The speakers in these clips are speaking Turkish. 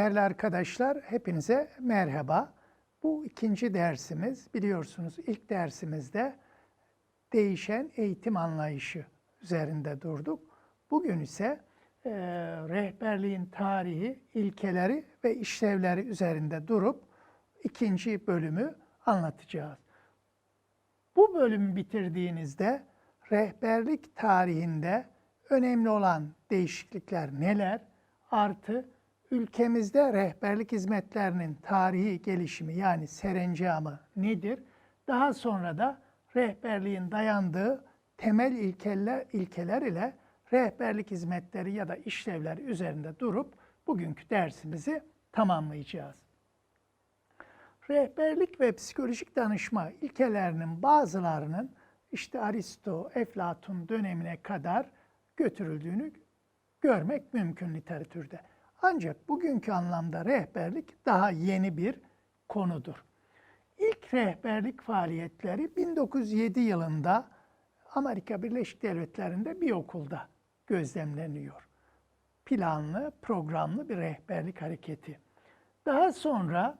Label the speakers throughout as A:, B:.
A: Değerli arkadaşlar, hepinize merhaba. Bu ikinci dersimiz. Biliyorsunuz ilk dersimizde değişen eğitim anlayışı üzerinde durduk. Bugün ise e, rehberliğin tarihi, ilkeleri ve işlevleri üzerinde durup ikinci bölümü anlatacağız. Bu bölümü bitirdiğinizde rehberlik tarihinde önemli olan değişiklikler neler? Artı ülkemizde rehberlik hizmetlerinin tarihi gelişimi yani serencamı nedir? Daha sonra da rehberliğin dayandığı temel ilkeler, ilkeler ile rehberlik hizmetleri ya da işlevleri üzerinde durup bugünkü dersimizi tamamlayacağız. Rehberlik ve psikolojik danışma ilkelerinin bazılarının işte Aristo, Eflatun dönemine kadar götürüldüğünü görmek mümkün literatürde. Ancak bugünkü anlamda rehberlik daha yeni bir konudur. İlk rehberlik faaliyetleri 1907 yılında Amerika Birleşik Devletleri'nde bir okulda gözlemleniyor. Planlı, programlı bir rehberlik hareketi. Daha sonra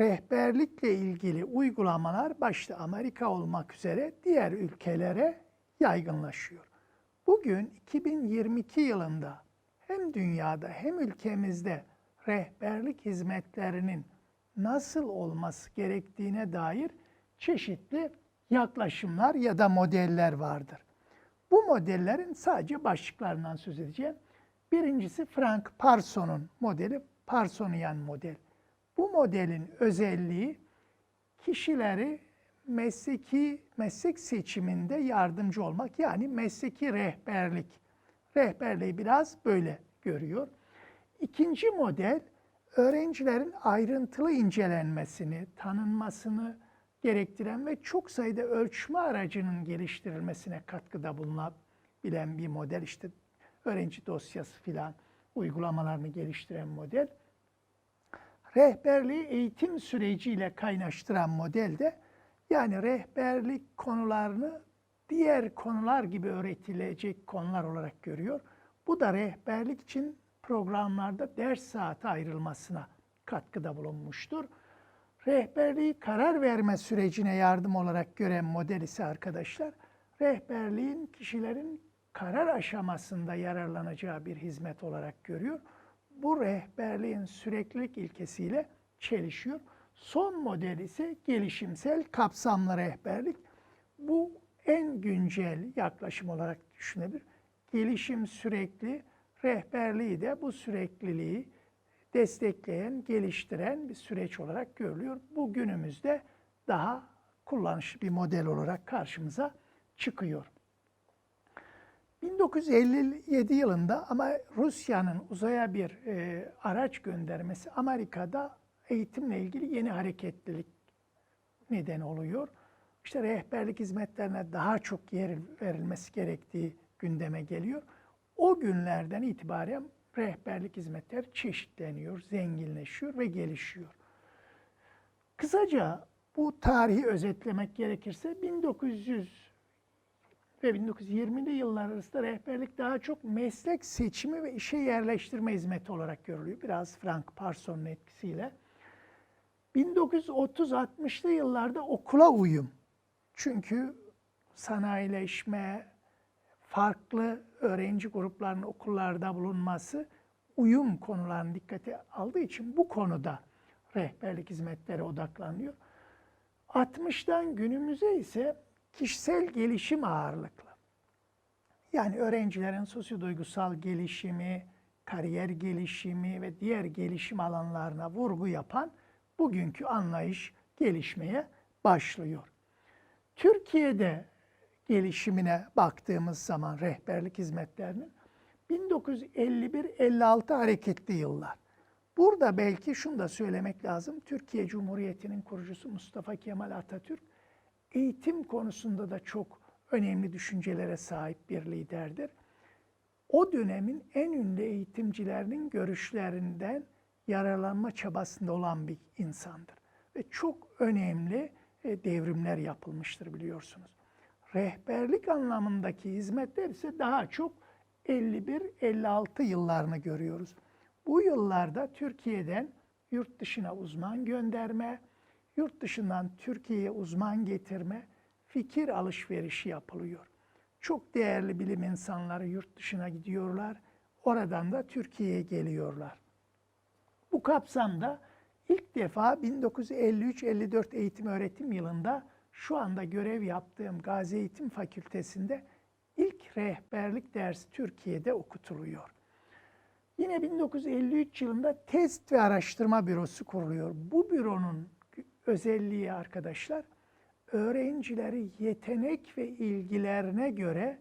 A: rehberlikle ilgili uygulamalar başta Amerika olmak üzere diğer ülkelere yaygınlaşıyor. Bugün 2022 yılında hem dünyada hem ülkemizde rehberlik hizmetlerinin nasıl olması gerektiğine dair çeşitli yaklaşımlar ya da modeller vardır. Bu modellerin sadece başlıklarından söz edeceğim. Birincisi Frank Parsons'un modeli, Parsonian model. Bu modelin özelliği kişileri mesleki meslek seçiminde yardımcı olmak yani mesleki rehberlik. Rehberliği biraz böyle görüyor. İkinci model öğrencilerin ayrıntılı incelenmesini, tanınmasını gerektiren ve çok sayıda ölçme aracının geliştirilmesine katkıda bulunabilen bir model. İşte öğrenci dosyası filan uygulamalarını geliştiren model. Rehberliği eğitim süreciyle kaynaştıran model de yani rehberlik konularını diğer konular gibi öğretilecek konular olarak görüyor. Bu da rehberlik için programlarda ders saati ayrılmasına katkıda bulunmuştur. Rehberliği karar verme sürecine yardım olarak gören model ise arkadaşlar, rehberliğin kişilerin karar aşamasında yararlanacağı bir hizmet olarak görüyor. Bu rehberliğin süreklilik ilkesiyle çelişiyor. Son model ise gelişimsel kapsamlı rehberlik. Bu en güncel yaklaşım olarak düşünebilir. Gelişim sürekli, rehberliği de bu sürekliliği destekleyen, geliştiren bir süreç olarak görülüyor. Bu günümüzde daha kullanışlı bir model olarak karşımıza çıkıyor. 1957 yılında ama Rusya'nın uzaya bir e, araç göndermesi Amerika'da eğitimle ilgili yeni hareketlilik neden oluyor. İşte rehberlik hizmetlerine daha çok yer verilmesi gerektiği gündeme geliyor. O günlerden itibaren rehberlik hizmetleri çeşitleniyor, zenginleşiyor ve gelişiyor. Kısaca bu tarihi özetlemek gerekirse 1900 ve 1920'li yıllar arasında rehberlik daha çok meslek seçimi ve işe yerleştirme hizmeti olarak görülüyor. Biraz Frank Parsons'un etkisiyle. 1930-60'lı yıllarda okula uyum. Çünkü sanayileşme, farklı öğrenci gruplarının okullarda bulunması uyum konularını dikkate aldığı için bu konuda rehberlik hizmetleri odaklanıyor. 60'dan günümüze ise kişisel gelişim ağırlıklı. Yani öğrencilerin sosyoduygusal gelişimi, kariyer gelişimi ve diğer gelişim alanlarına vurgu yapan bugünkü anlayış gelişmeye başlıyor. Türkiye'de gelişimine baktığımız zaman rehberlik hizmetlerinin 1951-56 hareketli yıllar. Burada belki şunu da söylemek lazım. Türkiye Cumhuriyeti'nin kurucusu Mustafa Kemal Atatürk eğitim konusunda da çok önemli düşüncelere sahip bir liderdir. O dönemin en ünlü eğitimcilerinin görüşlerinden yararlanma çabasında olan bir insandır. Ve çok önemli devrimler yapılmıştır biliyorsunuz. Rehberlik anlamındaki hizmetler ise daha çok 51-56 yıllarını görüyoruz. Bu yıllarda Türkiye'den yurt dışına uzman gönderme, yurt dışından Türkiye'ye uzman getirme, fikir alışverişi yapılıyor. Çok değerli bilim insanları yurt dışına gidiyorlar. Oradan da Türkiye'ye geliyorlar. Bu kapsamda ilk defa 1953-54 eğitim öğretim yılında şu anda görev yaptığım Gazi Eğitim Fakültesi'nde ilk rehberlik dersi Türkiye'de okutuluyor. Yine 1953 yılında Test ve Araştırma Bürosu kuruluyor. Bu büronun özelliği arkadaşlar, öğrencileri yetenek ve ilgilerine göre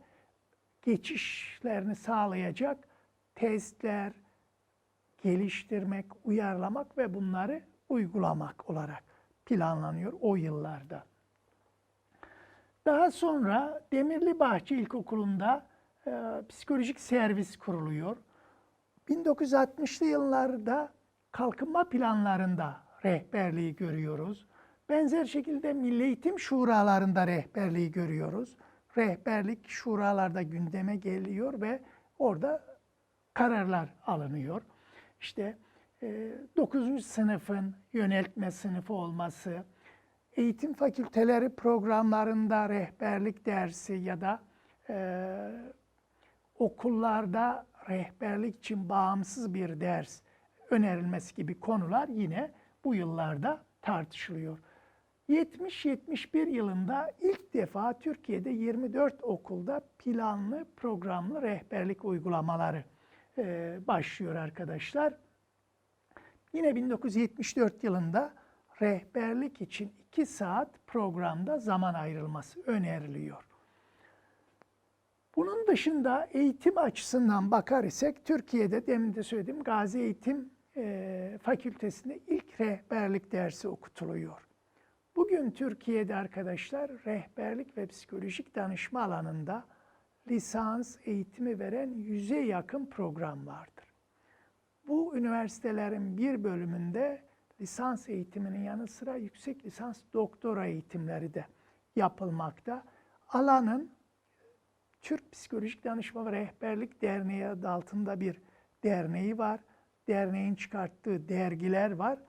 A: geçişlerini sağlayacak testler, geliştirmek, uyarlamak ve bunları uygulamak olarak planlanıyor o yıllarda. Daha sonra Demirli Bahçe İlkokulu'nda e, psikolojik servis kuruluyor. 1960'lı yıllarda kalkınma planlarında rehberliği görüyoruz. Benzer şekilde Milli Eğitim Şuralarında rehberliği görüyoruz. Rehberlik şuralarda gündeme geliyor ve orada kararlar alınıyor. İşte e, 9. sınıfın yöneltme sınıfı olması, eğitim fakülteleri programlarında rehberlik dersi ya da e, okullarda rehberlik için bağımsız bir ders önerilmesi gibi konular yine bu yıllarda tartışılıyor. 70-71 yılında ilk defa Türkiye'de 24 okulda planlı programlı rehberlik uygulamaları e, başlıyor arkadaşlar. Yine 1974 yılında rehberlik için 2 saat programda zaman ayrılması öneriliyor. Bunun dışında eğitim açısından bakar isek Türkiye'de demin de söyledim Gazi Eğitim e, Fakültesi'nde ilk rehberlik dersi okutuluyor. Bugün Türkiye'de arkadaşlar rehberlik ve psikolojik danışma alanında lisans eğitimi veren yüze yakın program vardır. Bu üniversitelerin bir bölümünde lisans eğitiminin yanı sıra yüksek lisans doktora eğitimleri de yapılmakta. Alanın Türk Psikolojik Danışma ve Rehberlik Derneği adı altında bir derneği var. Derneğin çıkarttığı dergiler var.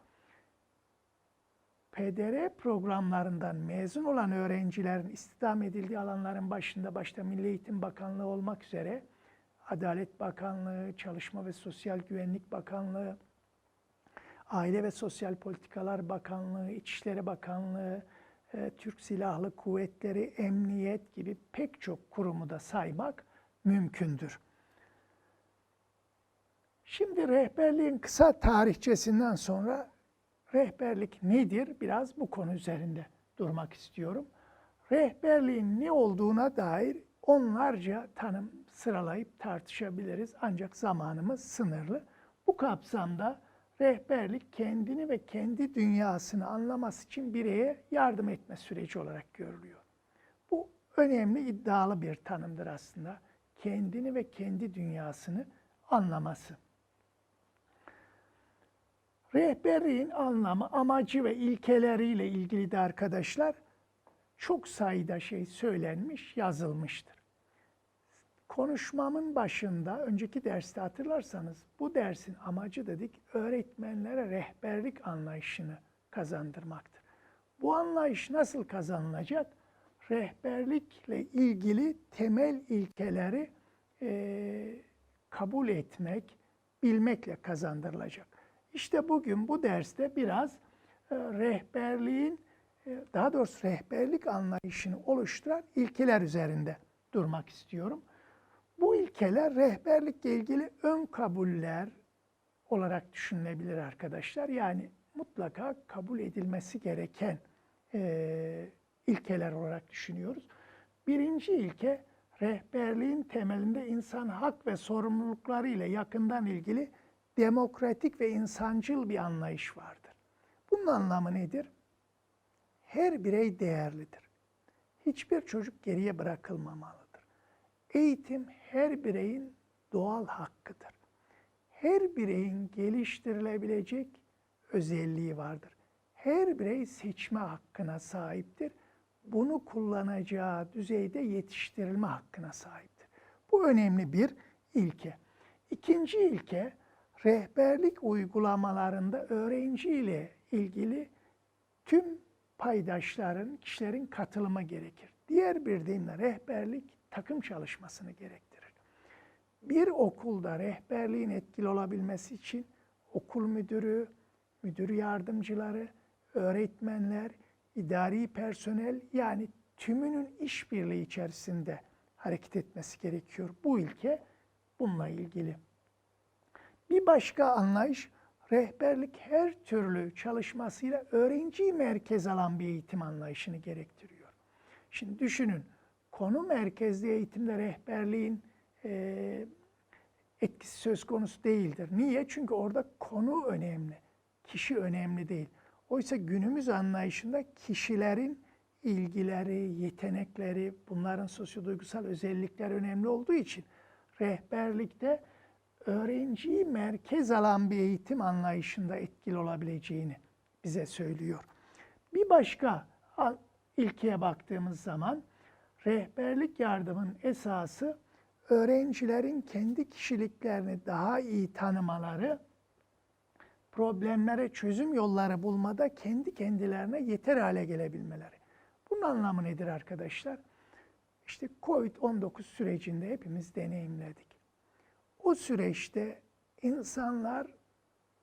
A: PDR programlarından mezun olan öğrencilerin istihdam edildiği alanların başında başta Milli Eğitim Bakanlığı olmak üzere Adalet Bakanlığı, Çalışma ve Sosyal Güvenlik Bakanlığı, Aile ve Sosyal Politikalar Bakanlığı, İçişleri Bakanlığı, e, Türk Silahlı Kuvvetleri, Emniyet gibi pek çok kurumu da saymak mümkündür. Şimdi rehberliğin kısa tarihçesinden sonra rehberlik nedir? Biraz bu konu üzerinde durmak istiyorum. Rehberliğin ne olduğuna dair onlarca tanım sıralayıp tartışabiliriz ancak zamanımız sınırlı. Bu kapsamda rehberlik kendini ve kendi dünyasını anlaması için bireye yardım etme süreci olarak görülüyor. Bu önemli iddialı bir tanımdır aslında. Kendini ve kendi dünyasını anlaması. Rehberliğin anlamı, amacı ve ilkeleriyle ilgili de arkadaşlar çok sayıda şey söylenmiş, yazılmıştır. Konuşmamın başında, önceki derste hatırlarsanız bu dersin amacı dedik öğretmenlere rehberlik anlayışını kazandırmaktır. Bu anlayış nasıl kazanılacak? Rehberlikle ilgili temel ilkeleri e, kabul etmek, bilmekle kazandırılacak. İşte bugün bu derste biraz e, rehberliğin, e, daha doğrusu rehberlik anlayışını oluşturan ilkeler üzerinde durmak istiyorum. Bu ilkeler rehberlikle ilgili ön kabuller olarak düşünülebilir arkadaşlar. Yani mutlaka kabul edilmesi gereken e, ilkeler olarak düşünüyoruz. Birinci ilke rehberliğin temelinde insan hak ve sorumlulukları ile yakından ilgili demokratik ve insancıl bir anlayış vardır. Bunun anlamı nedir? Her birey değerlidir. Hiçbir çocuk geriye bırakılmamalıdır. Eğitim her bireyin doğal hakkıdır. Her bireyin geliştirilebilecek özelliği vardır. Her birey seçme hakkına sahiptir. Bunu kullanacağı düzeyde yetiştirilme hakkına sahiptir. Bu önemli bir ilke. İkinci ilke, rehberlik uygulamalarında öğrenciyle ilgili tüm paydaşların, kişilerin katılımı gerekir. Diğer bir deyimle rehberlik takım çalışmasını gerektirir. Bir okulda rehberliğin etkili olabilmesi için okul müdürü, müdür yardımcıları, öğretmenler, idari personel yani tümünün işbirliği içerisinde hareket etmesi gerekiyor. Bu ilke bununla ilgili. Bir başka anlayış rehberlik her türlü çalışmasıyla öğrenciyi merkez alan bir eğitim anlayışını gerektiriyor. Şimdi düşünün konu merkezli eğitimde rehberliğin e, etkisi söz konusu değildir. Niye? Çünkü orada konu önemli, kişi önemli değil. Oysa günümüz anlayışında kişilerin ilgileri, yetenekleri, bunların sosyoduygusal özellikler önemli olduğu için rehberlikte öğrenciyi merkez alan bir eğitim anlayışında etkili olabileceğini bize söylüyor. Bir başka ilkeye baktığımız zaman rehberlik yardımın esası öğrencilerin kendi kişiliklerini daha iyi tanımaları, problemlere çözüm yolları bulmada kendi kendilerine yeter hale gelebilmeleri. Bunun anlamı nedir arkadaşlar? İşte Covid-19 sürecinde hepimiz deneyimledik. O süreçte insanlar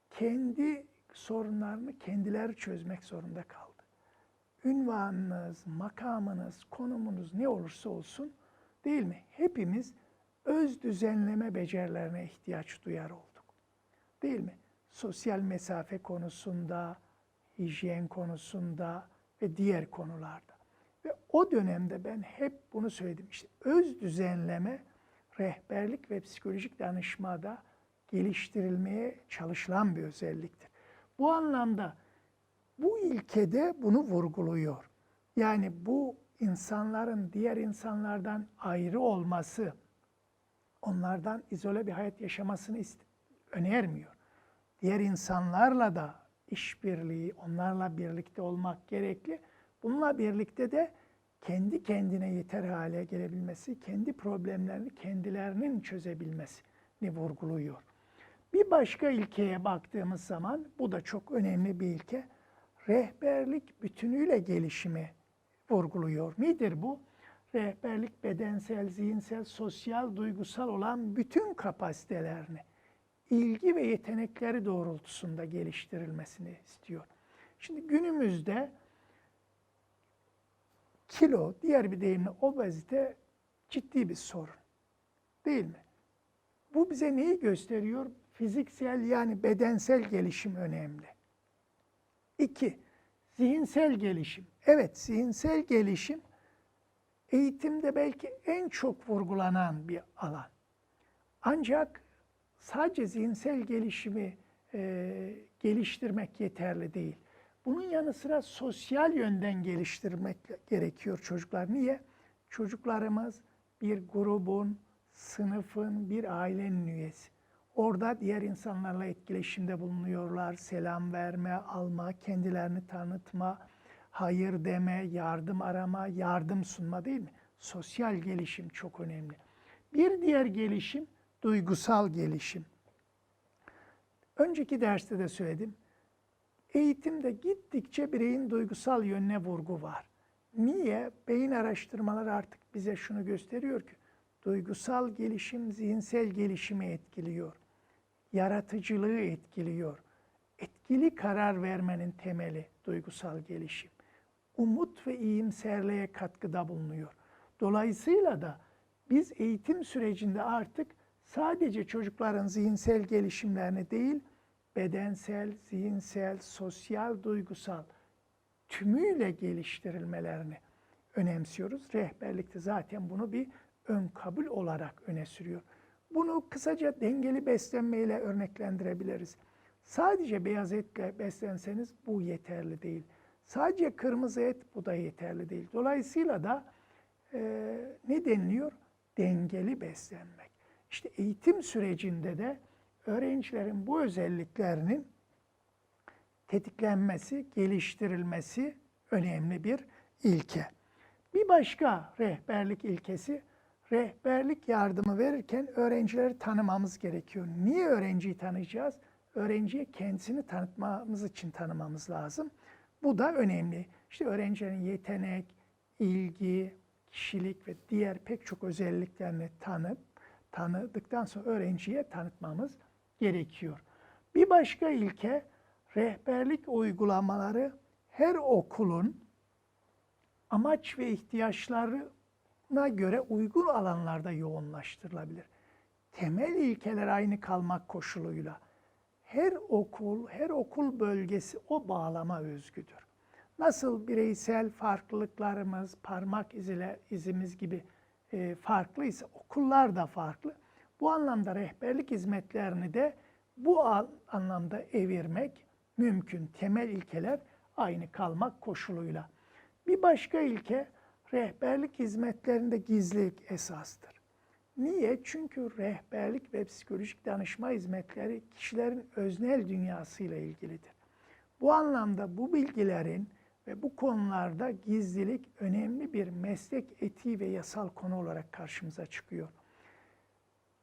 A: kendi sorunlarını kendileri çözmek zorunda kaldı. Ünvanınız, makamınız, konumunuz ne olursa olsun değil mi? Hepimiz öz düzenleme becerilerine ihtiyaç duyar olduk. Değil mi? Sosyal mesafe konusunda, hijyen konusunda ve diğer konularda. Ve o dönemde ben hep bunu söyledim. İşte öz düzenleme rehberlik ve psikolojik danışmada geliştirilmeye çalışılan bir özelliktir. Bu anlamda bu ilkede bunu vurguluyor. Yani bu insanların diğer insanlardan ayrı olması, onlardan izole bir hayat yaşamasını önermiyor. Diğer insanlarla da işbirliği, onlarla birlikte olmak gerekli. Bununla birlikte de kendi kendine yeter hale gelebilmesi, kendi problemlerini kendilerinin çözebilmesini vurguluyor. Bir başka ilkeye baktığımız zaman, bu da çok önemli bir ilke, rehberlik bütünüyle gelişimi vurguluyor. Nedir bu? Rehberlik bedensel, zihinsel, sosyal, duygusal olan bütün kapasitelerini, ilgi ve yetenekleri doğrultusunda geliştirilmesini istiyor. Şimdi günümüzde kilo, diğer bir deyimle obezite ciddi bir sorun. Değil mi? Bu bize neyi gösteriyor? Fiziksel yani bedensel gelişim önemli. İki, zihinsel gelişim. Evet, zihinsel gelişim eğitimde belki en çok vurgulanan bir alan. Ancak sadece zihinsel gelişimi e, geliştirmek yeterli değil. Bunun yanı sıra sosyal yönden geliştirmek gerekiyor çocuklar. Niye? Çocuklarımız bir grubun, sınıfın, bir ailenin üyesi. Orada diğer insanlarla etkileşimde bulunuyorlar. Selam verme, alma, kendilerini tanıtma, hayır deme, yardım arama, yardım sunma değil mi? Sosyal gelişim çok önemli. Bir diğer gelişim duygusal gelişim. Önceki derste de söyledim. Eğitimde gittikçe bireyin duygusal yönüne vurgu var. Niye? Beyin araştırmaları artık bize şunu gösteriyor ki duygusal gelişim zihinsel gelişimi etkiliyor. Yaratıcılığı etkiliyor. Etkili karar vermenin temeli duygusal gelişim. Umut ve iyimserliğe katkıda bulunuyor. Dolayısıyla da biz eğitim sürecinde artık sadece çocukların zihinsel gelişimlerini değil, bedensel, zihinsel, sosyal, duygusal tümüyle geliştirilmelerini önemsiyoruz. Rehberlikte zaten bunu bir ön kabul olarak öne sürüyor. Bunu kısaca dengeli beslenmeyle örneklendirebiliriz. Sadece beyaz etle beslenseniz bu yeterli değil. Sadece kırmızı et bu da yeterli değil. Dolayısıyla da e, ne deniliyor? Dengeli beslenmek. İşte eğitim sürecinde de öğrencilerin bu özelliklerinin tetiklenmesi, geliştirilmesi önemli bir ilke. Bir başka rehberlik ilkesi, rehberlik yardımı verirken öğrencileri tanımamız gerekiyor. Niye öğrenciyi tanıyacağız? Öğrenciye kendisini tanıtmamız için tanımamız lazım. Bu da önemli. İşte öğrencilerin yetenek, ilgi, kişilik ve diğer pek çok özelliklerini tanıp tanıdıktan sonra öğrenciye tanıtmamız gerekiyor. Bir başka ilke rehberlik uygulamaları her okulun amaç ve ihtiyaçlarına göre uygun alanlarda yoğunlaştırılabilir. Temel ilkeler aynı kalmak koşuluyla her okul, her okul bölgesi o bağlama özgüdür. Nasıl bireysel farklılıklarımız, parmak iziyle, izimiz gibi e, farklıysa okullar da farklı. Bu anlamda rehberlik hizmetlerini de bu an- anlamda evirmek mümkün. Temel ilkeler aynı kalmak koşuluyla. Bir başka ilke rehberlik hizmetlerinde gizlilik esastır. Niye? Çünkü rehberlik ve psikolojik danışma hizmetleri kişilerin öznel dünyasıyla ilgilidir. Bu anlamda bu bilgilerin ve bu konularda gizlilik önemli bir meslek etiği ve yasal konu olarak karşımıza çıkıyor.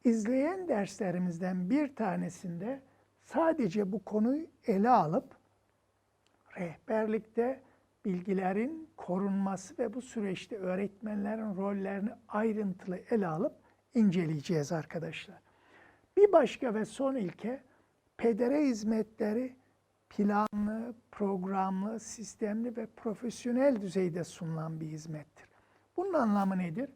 A: İzleyen derslerimizden bir tanesinde sadece bu konuyu ele alıp rehberlikte bilgilerin korunması ve bu süreçte öğretmenlerin rollerini ayrıntılı ele alıp inceleyeceğiz arkadaşlar. Bir başka ve son ilke pedere hizmetleri planlı, programlı, sistemli ve profesyonel düzeyde sunulan bir hizmettir. Bunun anlamı nedir?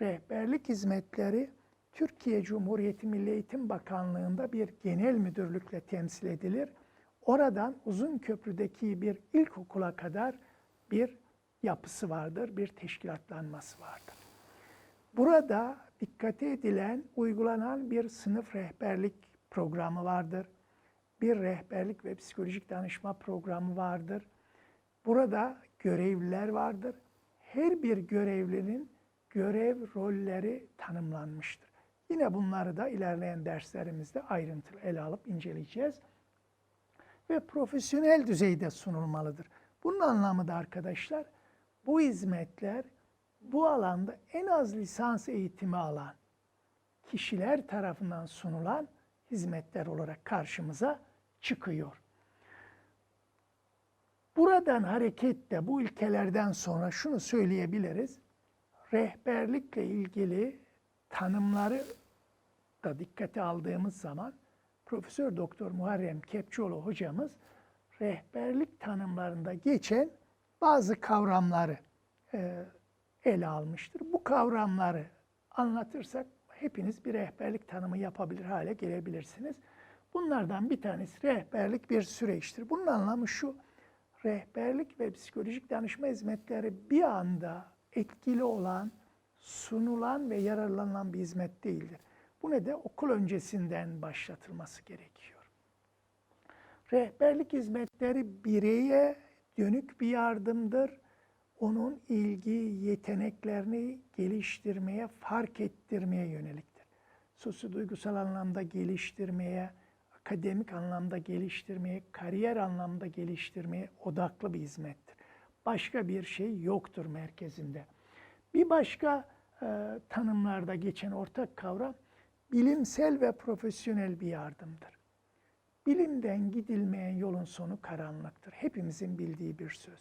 A: Rehberlik hizmetleri Türkiye Cumhuriyeti Milli Eğitim Bakanlığı'nda bir genel müdürlükle temsil edilir. Oradan Uzunköprü'deki bir ilkokula kadar bir yapısı vardır, bir teşkilatlanması vardır. Burada dikkate edilen, uygulanan bir sınıf rehberlik programı vardır. Bir rehberlik ve psikolojik danışma programı vardır. Burada görevliler vardır. Her bir görevlinin görev rolleri tanımlanmıştır. Yine bunları da ilerleyen derslerimizde ayrıntılı ele alıp inceleyeceğiz. Ve profesyonel düzeyde sunulmalıdır. Bunun anlamı da arkadaşlar bu hizmetler bu alanda en az lisans eğitimi alan kişiler tarafından sunulan hizmetler olarak karşımıza çıkıyor. Buradan hareketle bu ilkelerden sonra şunu söyleyebiliriz. Rehberlikle ilgili tanımları da dikkate aldığımız zaman Profesör Doktor Muharrem Kepçioğlu hocamız rehberlik tanımlarında geçen bazı kavramları e, ele almıştır. Bu kavramları anlatırsak hepiniz bir rehberlik tanımı yapabilir hale gelebilirsiniz. Bunlardan bir tanesi rehberlik bir süreçtir. Bunun anlamı şu, rehberlik ve psikolojik danışma hizmetleri bir anda etkili olan, sunulan ve yararlanılan bir hizmet değildir. Bu ne de okul öncesinden başlatılması gerekiyor. Rehberlik hizmetleri bireye dönük bir yardımdır. Onun ilgi, yeteneklerini geliştirmeye, fark ettirmeye yöneliktir. Sosyoduygusal anlamda geliştirmeye, akademik anlamda geliştirmeye, kariyer anlamda geliştirmeye odaklı bir hizmettir. Başka bir şey yoktur merkezinde. Bir başka e, tanımlarda geçen ortak kavram bilimsel ve profesyonel bir yardımdır. Bilimden gidilmeyen yolun sonu karanlıktır. Hepimizin bildiği bir söz.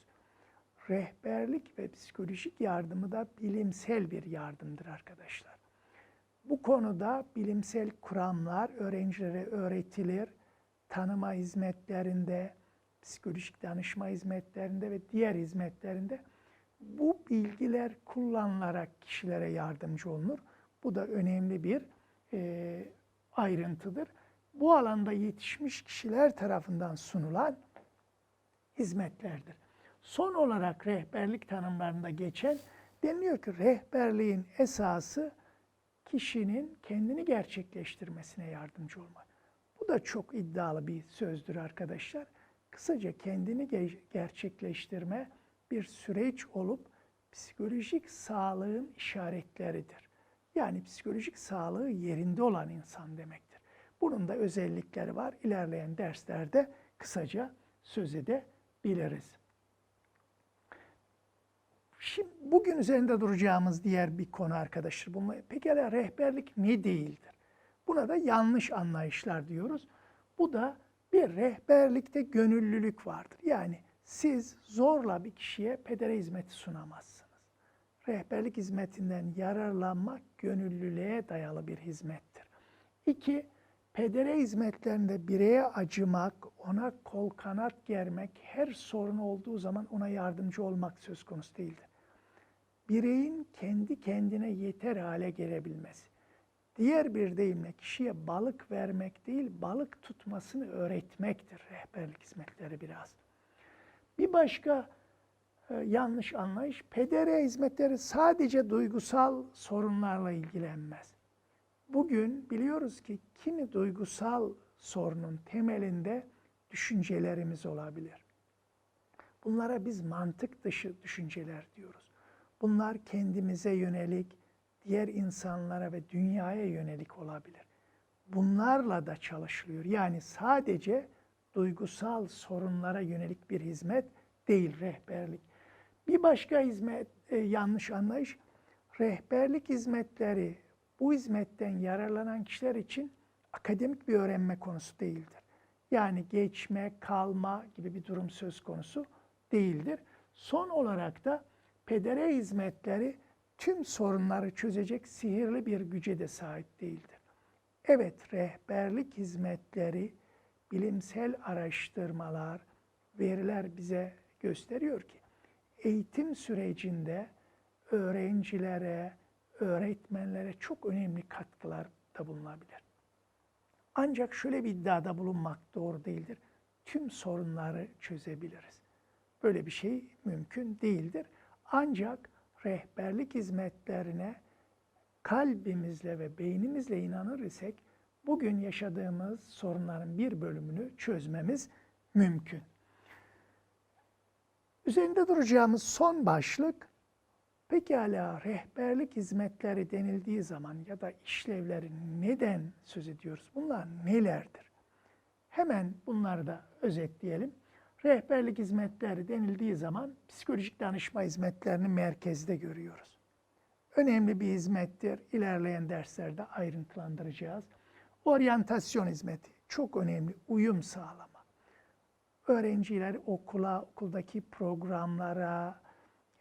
A: Rehberlik ve psikolojik yardımı da bilimsel bir yardımdır arkadaşlar. Bu konuda bilimsel kuramlar öğrencilere öğretilir. Tanıma hizmetlerinde, psikolojik danışma hizmetlerinde ve diğer hizmetlerinde bu bilgiler kullanılarak kişilere yardımcı olunur. Bu da önemli bir e, ayrıntıdır. Bu alanda yetişmiş kişiler tarafından sunulan hizmetlerdir. Son olarak rehberlik tanımlarında geçen deniliyor ki rehberliğin esası kişinin kendini gerçekleştirmesine yardımcı olmak. Bu da çok iddialı bir sözdür arkadaşlar. Kısaca kendini gerçekleştirme bir süreç olup psikolojik sağlığın işaretleridir. Yani psikolojik sağlığı yerinde olan insan demektir. Bunun da özellikleri var. İlerleyen derslerde kısaca söz edebiliriz. Şimdi bugün üzerinde duracağımız diğer bir konu arkadaşlar. Bunlar, pekala rehberlik ne değildir? Buna da yanlış anlayışlar diyoruz. Bu da bir rehberlikte gönüllülük vardır. Yani siz zorla bir kişiye pedere hizmeti sunamazsınız. Rehberlik hizmetinden yararlanmak gönüllülüğe dayalı bir hizmettir. İki, pedere hizmetlerinde bireye acımak, ona kol kanat germek, her sorun olduğu zaman ona yardımcı olmak söz konusu değildir. Bireyin kendi kendine yeter hale gelebilmesi. Diğer bir deyimle kişiye balık vermek değil, balık tutmasını öğretmektir rehberlik hizmetleri biraz. Bir başka yanlış anlayış, pedere hizmetleri sadece duygusal sorunlarla ilgilenmez. Bugün biliyoruz ki kimi duygusal sorunun temelinde düşüncelerimiz olabilir. Bunlara biz mantık dışı düşünceler diyoruz. Bunlar kendimize yönelik, diğer insanlara ve dünyaya yönelik olabilir. Bunlarla da çalışılıyor. Yani sadece duygusal sorunlara yönelik bir hizmet değil rehberlik. Bir başka hizmet e, yanlış anlayış rehberlik hizmetleri bu hizmetten yararlanan kişiler için akademik bir öğrenme konusu değildir. Yani geçme, kalma gibi bir durum söz konusu değildir. Son olarak da pedere hizmetleri tüm sorunları çözecek sihirli bir güce de sahip değildir. Evet, rehberlik hizmetleri, bilimsel araştırmalar, veriler bize gösteriyor ki eğitim sürecinde öğrencilere, öğretmenlere çok önemli katkılarda bulunabilir. Ancak şöyle bir iddiada bulunmak doğru değildir. Tüm sorunları çözebiliriz. Böyle bir şey mümkün değildir. Ancak rehberlik hizmetlerine kalbimizle ve beynimizle inanır isek bugün yaşadığımız sorunların bir bölümünü çözmemiz mümkün. Üzerinde duracağımız son başlık pekala rehberlik hizmetleri denildiği zaman ya da işlevleri neden söz ediyoruz? Bunlar nelerdir? Hemen bunları da özetleyelim. Rehberlik hizmetleri denildiği zaman psikolojik danışma hizmetlerini merkezde görüyoruz. Önemli bir hizmettir. İlerleyen derslerde ayrıntılandıracağız. Oryantasyon hizmeti çok önemli. Uyum sağlama. Öğrencileri okula, okuldaki programlara,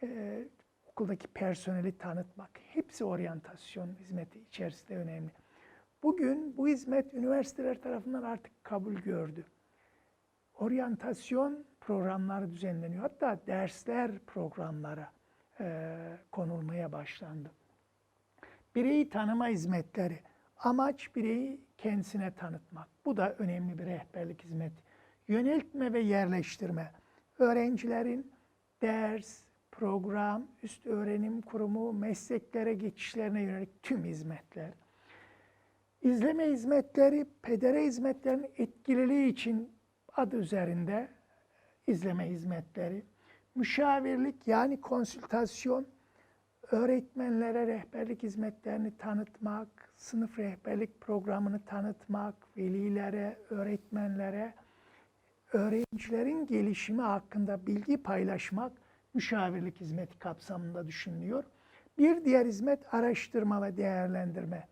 A: e, okuldaki personeli tanıtmak. Hepsi oryantasyon hizmeti içerisinde önemli. Bugün bu hizmet üniversiteler tarafından artık kabul gördü oryantasyon programları düzenleniyor. Hatta dersler programlara e, konulmaya başlandı. Bireyi tanıma hizmetleri. Amaç bireyi kendisine tanıtmak. Bu da önemli bir rehberlik hizmeti. Yöneltme ve yerleştirme. Öğrencilerin ders, program, üst öğrenim kurumu, mesleklere geçişlerine yönelik tüm hizmetler. İzleme hizmetleri, pedere hizmetlerinin etkililiği için adı üzerinde izleme hizmetleri, müşavirlik yani konsültasyon, öğretmenlere rehberlik hizmetlerini tanıtmak, sınıf rehberlik programını tanıtmak, velilere, öğretmenlere, öğrencilerin gelişimi hakkında bilgi paylaşmak müşavirlik hizmeti kapsamında düşünülüyor. Bir diğer hizmet araştırma ve değerlendirme.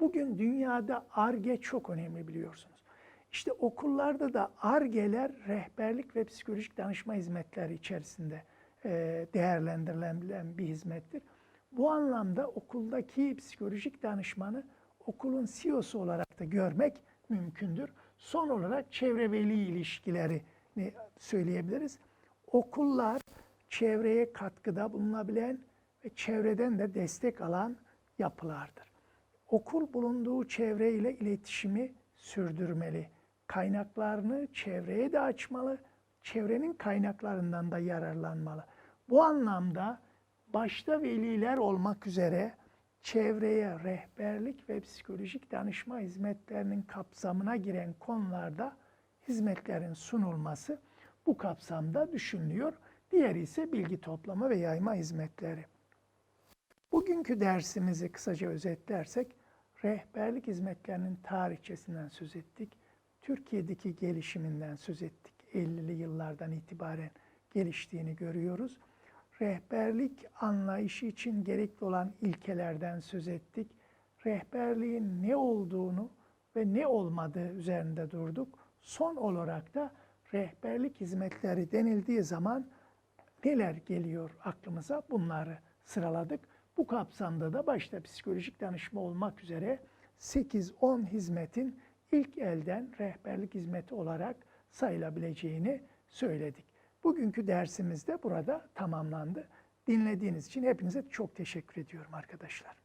A: Bugün dünyada ARGE çok önemli biliyorsunuz. İşte okullarda da ARGE'ler rehberlik ve psikolojik danışma hizmetleri içerisinde e, değerlendirilen bir hizmettir. Bu anlamda okuldaki psikolojik danışmanı okulun CEO'su olarak da görmek mümkündür. Son olarak çevre veli ilişkilerini söyleyebiliriz. Okullar çevreye katkıda bulunabilen ve çevreden de destek alan yapılardır. Okul bulunduğu çevreyle iletişimi sürdürmeli kaynaklarını çevreye de açmalı, çevrenin kaynaklarından da yararlanmalı. Bu anlamda başta veliler olmak üzere çevreye rehberlik ve psikolojik danışma hizmetlerinin kapsamına giren konularda hizmetlerin sunulması bu kapsamda düşünülüyor. Diğeri ise bilgi toplama ve yayma hizmetleri. Bugünkü dersimizi kısaca özetlersek, rehberlik hizmetlerinin tarihçesinden söz ettik. Türkiye'deki gelişiminden söz ettik. 50'li yıllardan itibaren geliştiğini görüyoruz. Rehberlik anlayışı için gerekli olan ilkelerden söz ettik. Rehberliğin ne olduğunu ve ne olmadığı üzerinde durduk. Son olarak da rehberlik hizmetleri denildiği zaman neler geliyor aklımıza bunları sıraladık. Bu kapsamda da başta psikolojik danışma olmak üzere 8-10 hizmetin ilk elden rehberlik hizmeti olarak sayılabileceğini söyledik. Bugünkü dersimiz de burada tamamlandı. Dinlediğiniz için hepinize çok teşekkür ediyorum arkadaşlar.